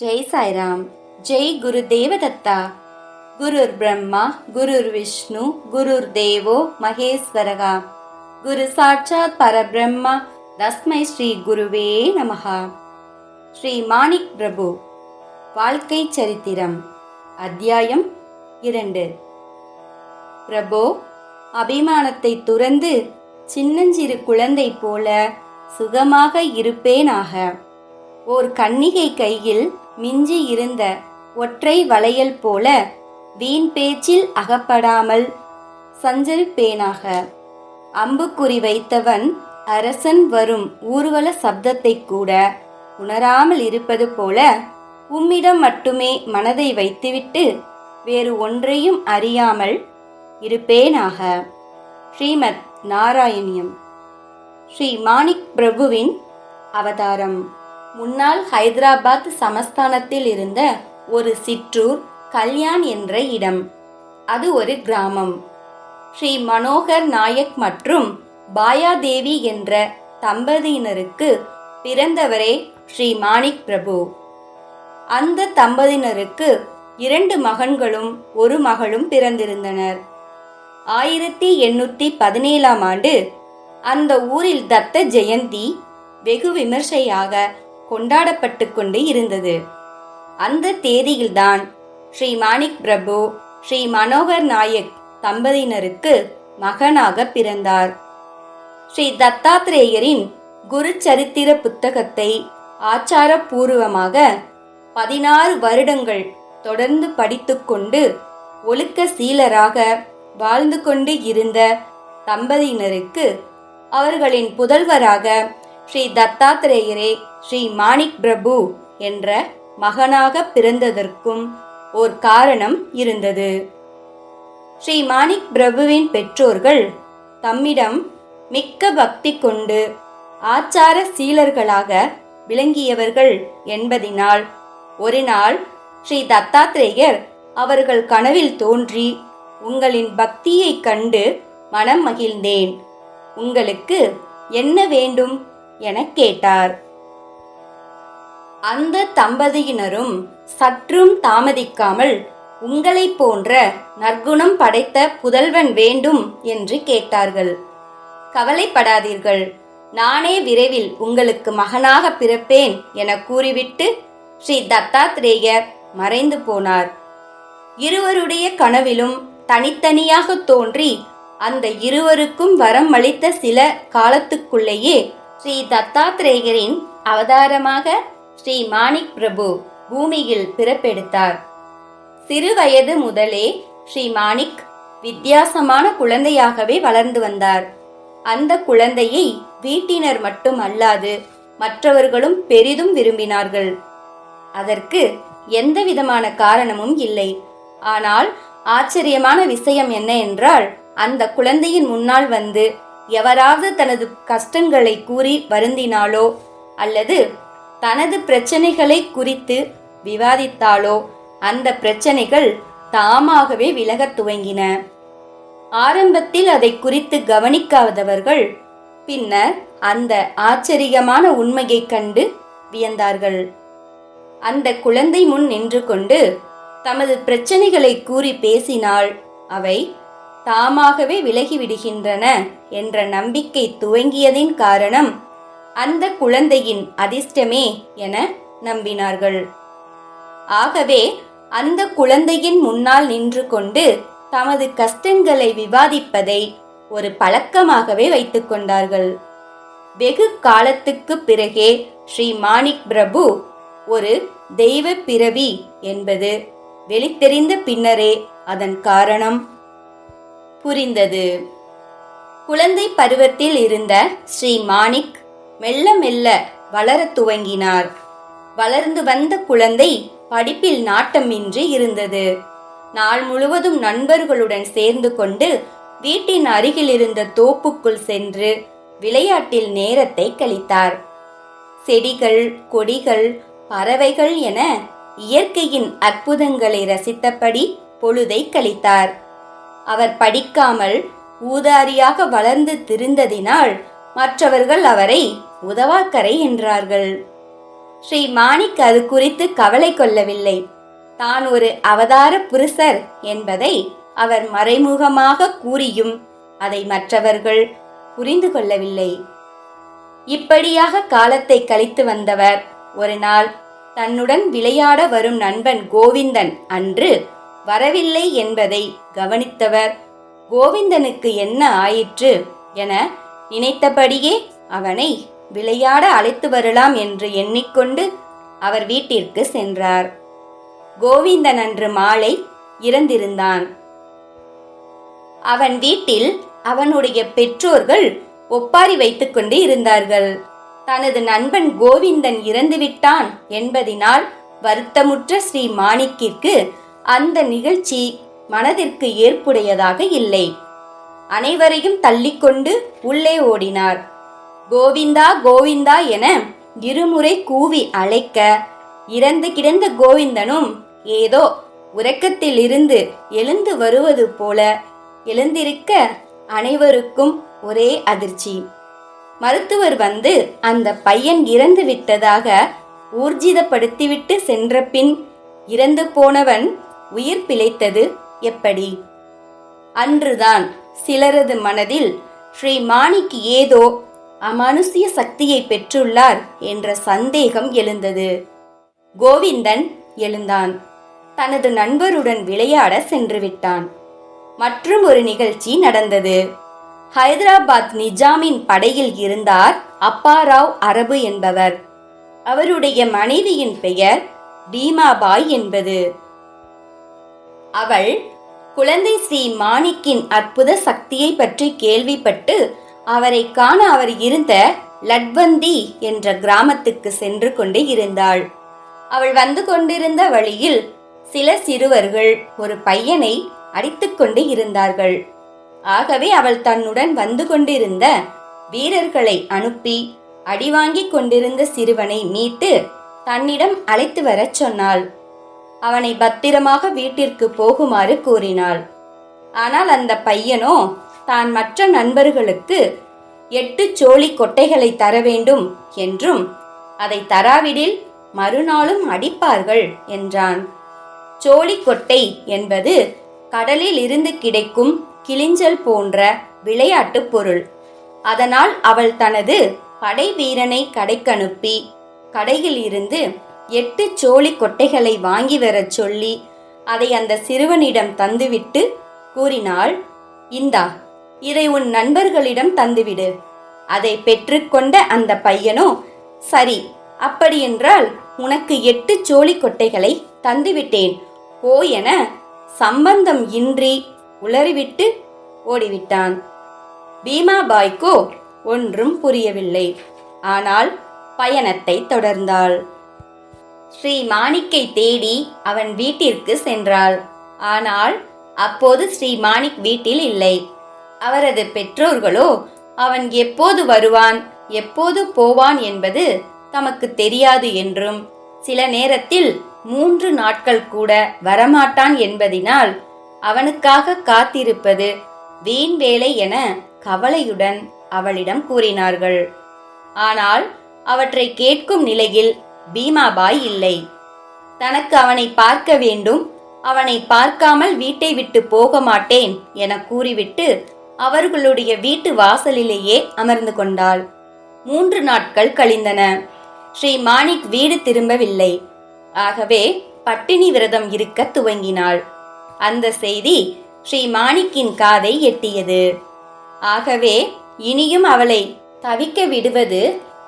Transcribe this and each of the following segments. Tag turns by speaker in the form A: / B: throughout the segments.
A: ஜெய் சாய்ராம் ஜெய் குரு தேவதத்தா. குருர் பிரம்மா குருர் விஷ்ணு குருர் தேவோ மகேஸ்வரகா. குரு சாட்சாத் பரபிரம்மா தஸ்மை ஸ்ரீ குருவே நமஹா. ஸ்ரீ மாணிக் பிரபு வாழ்க்கை சரித்திரம் அத்தியாயம் இரண்டு. பிரபு அபிமானத்தை துறந்து சின்னஞ்சிறு குழந்தை போல சுகமாக இருப்பேனாக. ஓர் கன்னிகை கையில் மிஞ்சி இருந்த ஒற்றை வளையல் போல வீண் பேச்சில் அகப்படாமல் சஞ்சரிப்பேனாக அம்புக்குறி வைத்தவன் அரசன் வரும் ஊர்வல சப்தத்தை கூட உணராமல் இருப்பது போல உம்மிடம் மட்டுமே மனதை வைத்துவிட்டு வேறு ஒன்றையும் அறியாமல் இருப்பேனாக. ஸ்ரீமத் நாராயணியம். ஸ்ரீ மாணிக் பிரபுவின் அவதாரம். முன்னாள் ஹைதராபாத் சமஸ்தானத்தில் இருந்த ஒரு சிற்றூர் கல்யாண் என்ற இடம். அது ஒரு கிராமம். ஸ்ரீ மனோகர் நாயக் மற்றும் பாயாதேவி என்ற தம்பதியினருக்கு பிறந்தவரே ஸ்ரீ மாணிக் பிரபு. அந்த தம்பதியினருக்கு இரண்டு மகன்களும் ஒரு மகளும் பிறந்திருந்தனர். ஆயிரத்தி எண்ணூற்றி பதினேழாம் ஆண்டு அந்த ஊரில் தத்த ஜெயந்தி வெகு விமர்சையாக கொண்டாடப்பட்டு கொண்டு இருந்தது. அந்த தேதியில்தான் ஸ்ரீ மாணிக் பிரபு ஸ்ரீ மனோகர் நாயக் தம்பதியினருக்கு மகனாக பிறந்தார். ஸ்ரீ தத்தாத்ரேயரின் குரு சரித்திர புத்தகத்தை ஆச்சாரபூர்வமாக பதினாறு வருடங்கள் தொடர்ந்து படித்துக்கொண்டு ஒழுக்க சீலராக வாழ்ந்து கொண்டு இருந்த தம்பதியினருக்கு அவர்களின் புதல்வராக ஸ்ரீ தத்தாத்திரேயரே ஸ்ரீ மாணிக் பிரபு என்ற மகனாக பிறந்ததற்கும் ஓர் காரணம் இருந்தது. ஸ்ரீ மாணிக் பிரபுவின் பெற்றோர்கள் தம்மிடம் மிக்க பக்தி கொண்டு ஆச்சார சீலர்களாக விளங்கியவர்கள் என்பதினால் ஒரு நாள் ஸ்ரீ தத்தாத்திரேயர் அவர்கள் கனவில் தோன்றி உங்களின் பக்தியைக் கண்டு மனம் மகிழ்ந்தேன். உங்களுக்கு என்ன வேண்டும்? எனக் கேட்டார். அந்த தம்பதியினரும் சற்றும் தாமதிக்காமல் உங்களைப் போன்ற நற்குணம் படைத்த புதல்வன் வேண்டும் என்று கேட்டார்கள். கவலைப்படாதீர்கள் நானே விரைவில் உங்களுக்கு மகனாக பிறப்பேன் என கூறிவிட்டு ஸ்ரீ தத்தாத்ரேயர் மறைந்து போனார். இருவருடைய கனவிலும் தனித்தனியாக தோன்றி அந்த இருவருக்கும் வரம் அளித்த சில காலத்துக்குள்ளேயே ஸ்ரீ தத்தாத்திரேயரின் அவதாரமாக ஸ்ரீ மாணிக் பிரபு பூமியில் பிறப்பெடுத்தார். சிறுவயது முதலே ஸ்ரீ மாணிக் வித்தியாசமான குழந்தையாகவே வளர்ந்து வந்தார். அந்த குழந்தையை வீட்டினர் மட்டும் அல்லாது மற்றவர்களும் பெரிதும் விரும்பினார்கள். அதற்கு எந்த விதமான காரணமும் இல்லை. ஆனால் ஆச்சரியமான விஷயம் என்ன என்றால் அந்த குழந்தையின் முன்னால் வந்து எவராவது தனது கஷ்டங்களை கூறி வருந்தினாலோ அல்லது தனது பிரச்சனைகளை குறித்து விவாதித்தாலோ அந்த பிரச்சனைகள் தாமாகவே விலகத் துவங்கின. ஆரம்பத்தில் அதை குறித்து கவனிக்காதவர்கள் பின்னர் அந்த ஆச்சரியமான உண்மையைக் கண்டு வியந்தார்கள். அந்த குழந்தை முன் நின்று கொண்டு தமது பிரச்சனைகளை கூறி பேசினால் அவை தாமாகவே விலகிவிடுகின்றன என்ற நம்பிக்கை துவங்கியதின் காரணம் அந்த குழந்தையின் அதிர்ஷ்டமே என நம்பினார்கள். ஆகவே அந்த குழந்தையின் முன்னால் நின்று கொண்டு தமது கஷ்டங்களை விவாதிப்பதை ஒரு பழக்கமாகவே வைத்து கொண்டார்கள். வெகு காலத்துக்கு பிறகே ஸ்ரீ மாணிக் பிரபு ஒரு தெய்வ பிறவி என்பது வெளித்தெரிந்த பின்னரே அதன் காரணம். புரிந்தது. குழந்தை பருவத்தில் இருந்த ஸ்ரீ மாணிக் மெல்ல மெல்ல வளரத் துவங்கினார். வளர்ந்து வந்த குழந்தை படிப்பில் நாட்டமின்றி இருந்தது. நாள் முழுவதும் நண்பர்களுடன் சேர்ந்து கொண்டு வீட்டின் அருகில் இருந்த தோப்புக்குள் சென்று விளையாட்டில் நேரத்தை கழித்தார். செடிகள் கொடிகள் பறவைகள் என இயற்கையின் அற்புதங்களை ரசித்தபடி பொழுதை கழித்தார். அவர் படிக்காமல் ஊதாரியாக வளர்ந்து திரிந்ததினால் மற்றவர்கள் அவரை உதவாக்கரை என்றார்கள். ஸ்ரீ மாணிக் அது குறித்து கவலை கொள்ளவில்லை. தான் ஒரு அவதார புருஷர் என்பதை அவர் மறைமுகமாக கூறியும் அதை மற்றவர்கள் புரிந்து கொள்ளவில்லை. இப்படியாக காலத்தை கழித்து வந்தவர் ஒரு நாள் தன்னுடன் விளையாட வரும் நண்பன் கோவிந்தன் அன்று வரவில்லை என்பதை கவனித்தவர். கோவிந்தனுக்கு என்ன ஆயிற்று என நினைத்தபடியே அவனை விளையாட அழைத்து வரலாம் என்று எண்ணிக்கொண்டு அவர் வீட்டிற்கு சென்றார். கோவிந்தன் அன்று மாலை இறந்திருந்தான். அவன் வீட்டில் அவனுடைய பெற்றோர்கள் ஒப்பாரி வைத்துக்கொண்டு இருந்தார்கள். தனது நண்பன் கோவிந்தன் இறந்துவிட்டான் என்பதினால் வருத்தமுற்ற ஸ்ரீ மாணிக்கிற்கு அந்த நிகழ்ச்சி மனதிற்கு ஏற்புடையதாக இல்லை. அனைவரையும் தள்ளிக்கொண்டு உள்ளே ஓடினார். கோவிந்தா கோவிந்தா என இருமுறை கூவி அழைக்க இறந்து கிடந்த கோவிந்தனும் ஏதோ உறக்கத்திலிருந்து எழுந்து வருவது போல எழுந்திருக்க அனைவருக்கும் ஒரே அதிர்ச்சி. மருத்துவர் வந்து அந்த பையன் இறந்து விட்டதாக ஊர்ஜிதப்படுத்திவிட்டு சென்ற பின் இறந்து போனவன் உயிர் பிழைத்தது எப்படி? அன்றுதான் சிலரது மனதில் ஸ்ரீ மாணிக்கு ஏதோ அமானுஷ்ய சக்தியை பெற்றுள்ளார் என்ற சந்தேகம் எழுந்தது. கோவிந்தன் எழுந்தான். தனது நண்பருடன் விளையாட சென்று விட்டான். மற்றும் ஒரு நிகழ்ச்சி நடந்தது. ஹைதராபாத் நிஜாமின் படையில் இருந்தார் அப்பாராவ் அரபு என்பவர். அவருடைய மனைவியின் பெயர் பீமாபாய் என்பது. அவள் குழந்தை ஸ்ரீ மாணிக்கின் அற்புத சக்தியை பற்றி கேள்விப்பட்டு அவரை காண அவர் இருந்த லட்வந்தி என்ற கிராமத்துக்கு சென்று கொண்டு இருந்தாள். அவள் வந்து கொண்டிருந்த வழியில் சில சிறுவர்கள் ஒரு பையனை அடித்துக்கொண்டு இருந்தார்கள். ஆகவே அவள் தன்னுடன் வந்து கொண்டிருந்த வீரர்களை அனுப்பி அடிவாங்கிக் கொண்டிருந்த சிறுவனை மீட்டு தன்னிடம் அழைத்து வரச் சொன்னாள். அவனை பத்திரமாக வீட்டிற்கு போகுமாறு கூறினாள். ஆனால் அந்த பையனோ தான் மற்ற நண்பர்களுக்கு எட்டு சோழி கொட்டைகளை தர வேண்டும் என்றும் அதை தராவிடில் மறுநாளும் அடிப்பார்கள் என்றான். சோழி கொட்டை என்பது கடலில் இருந்து கிடைக்கும் கிளிஞ்சல் போன்ற விளையாட்டு பொருள். அதனால் அவள் தனது படை வீரனை கடைக்கனுப்பி கடையில் இருந்து எட்டு சோழி கொட்டைகளை வாங்கி வரச் சொல்லி அதை அந்த சிறுவனிடம் தந்துவிட்டு கூறினாள் இந்தா இதை உன் நண்பர்களிடம் தந்துவிடு. அதை பெற்றுக்கொண்ட அந்த பையனோ சரி அப்படியென்றால் உனக்கு எட்டு சோழி கொட்டைகளை தந்துவிட்டேன். போ என சம்பந்தம் இன்றி உளறிவிட்டு ஓடிவிட்டான். பீமாபாய்க்கோ ஒன்றும் புரியவில்லை. ஆனால் பயணத்தை தொடர்ந்தாள். ஸ்ரீ மாணிக்கை தேடி அவன் வீட்டிற்கு சென்றாள். ஆனால் அப்போது ஸ்ரீ மாணிக் வீட்டில் இல்லை. அவரது பெற்றோர்களோ அவன் எப்போது வருவான் எப்போது போவான் என்பது தமக்கு தெரியாது என்றும் சில நேரத்தில் மூன்று நாட்கள் கூட வரமாட்டான் என்பதினால் அவனுக்காக காத்திருப்பது வீண் வேலை என கவலையுடன் அவளிடம் கூறினார்கள். ஆனால் அவற்றை கேட்கும் நிலையில் பீமாபாய் இல்லை. தனக்கு அவனை பார்க்க வேண்டும் அவனை பார்க்காமல் வீட்டை விட்டு போக மாட்டேன் என கூறிவிட்டு அவர்களுடைய வீட்டு வாசலிலேயே அமர்ந்து கொண்டாள். மூன்று நாட்கள் கழிந்தன. ஸ்ரீ மாணிக் வீடு திரும்பவில்லை. ஆகவே பட்டினி விரதம் இருக்க துவங்கினாள். அந்த செய்தி ஸ்ரீ மாணிக்கின் காதை எட்டியது. ஆகவே இனியும் அவளை தவிக்க விடுவது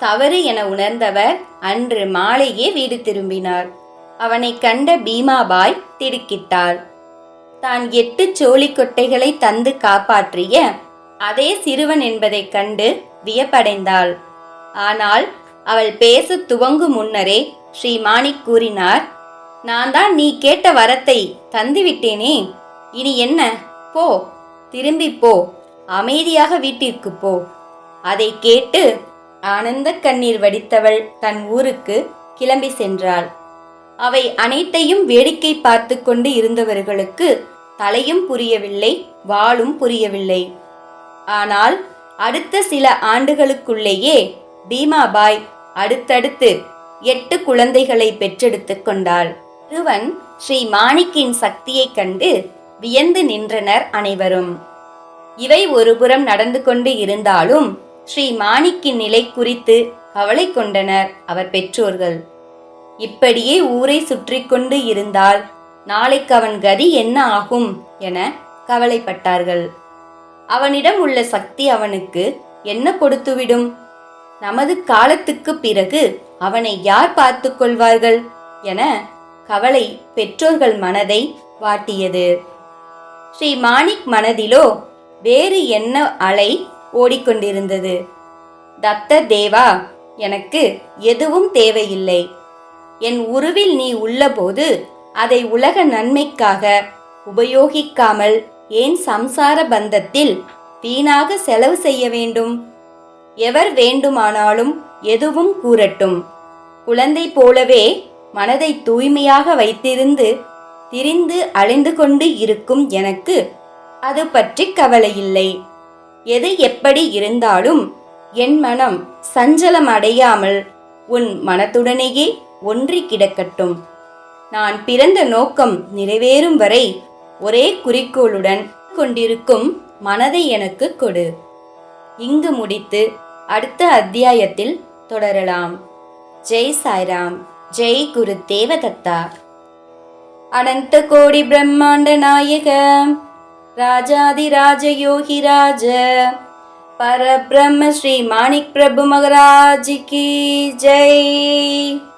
A: தவறு என உணர்ந்தவர் அன்று மாலையே வீடு திரும்பினார். அவனை கண்ட பீமாபாய் திடுக்கிட்டாள் தான் எட்டு சோழி கொட்டைகளை தந்து காப்பாற்றிய அதே சிறுவன் என்பதைக் கண்டு வியப்படைந்தாள். ஆனால் அவள் பேச துவங்கும் முன்னரே ஸ்ரீமானி கூறினார் நான் தான் நீ கேட்ட வரத்தை தந்துவிட்டேனே இனி என்ன? போ திரும்பி போ. அமைதியாக வீட்டிற்கு போ. அதை கேட்டு ஆனந்த கண்ணீர் வடித்தவள் தன் ஊருக்கு கிளம்பி சென்றாள். அவை அனைத்தையும் வேடிக்கை பார்த்து கொண்டு இருந்தவர்களுக்கு தலையும் புரியவில்லை வாளும் புரியவில்லை. ஆனால் அடுத்த சில ஆண்டுகளுக்குள்ளேயே பீமாபாய் அடுத்தடுத்து எட்டு குழந்தைகளை பெற்றெடுத்து கொண்டாள். சிறுவன் ஸ்ரீ மாணிக்கின் சக்தியைக் கண்டு வியந்து நின்றனர் அனைவரும். இவை ஒருபுறம் நடந்து கொண்டு இருந்தாலும் ஸ்ரீ மாணிக்கின் நிலை குறித்து கவலை கொண்டனர் அவர் பெற்றோர்கள். இப்படியே ஊரை சுற்றி கொண்டு இருந்தால் நாளைக்கு அவன் கதி என்ன ஆகும் என கவலைப்பட்டார்கள். அவனிடம் உள்ள சக்தி அவனுக்கு என்ன கொடுத்துவிடும்? நமது காலத்துக்கு பிறகு அவனை யார் பார்த்து கொள்வார்கள் என கவலை பெற்றோர்கள் மனதை வாட்டியது. ஸ்ரீ மாணிக் மனதிலோ வேறு என்ன அலை ஓடிக்கொண்டிருந்தது. தத்த தேவா எனக்கு எதுவும் தேவையில்லை. என் உருவில் நீ உள்ளபோது அதை உலக நன்மைக்காக உபயோகிக்காமல் ஏன் சம்சார பந்தத்தில் வீணாக செலவு செய்ய வேண்டும்? எவர் வேண்டுமானாலும் எதுவும் கூறட்டும். குழந்தை போலவே மனதை தூய்மையாக வைத்திருந்து திரிந்து அழிந்து கொண்டு இருக்கும் எனக்கு அது பற்றி கவலையில்லை. எது எப்படி இருந்தாலும் என் மனம் சஞ்சலம் அடையாமல் உன் மனத்துடனேயே ஒன்றி கிடக்கட்டும். நான் பிறந்த நோக்கம் நிறைவேறும் வரை ஒரே குறிக்கோளுடன் கொண்டிருக்கும் மனதை எனக்கு கொடு. இங்கு முடித்து அடுத்த அத்தியாயத்தில் தொடரலாம். ஜெய் சாய்ராம் ஜெய் குரு தேவதத்தா. அனந்த கோடி பிரம்மாண்ட நாயக. ராஜாதிராஜ யோகி ராஜ. பரபிரம்ம ஸ்ரீ மாணிக் பிரபு மகராஜ் கி. ஜெய்.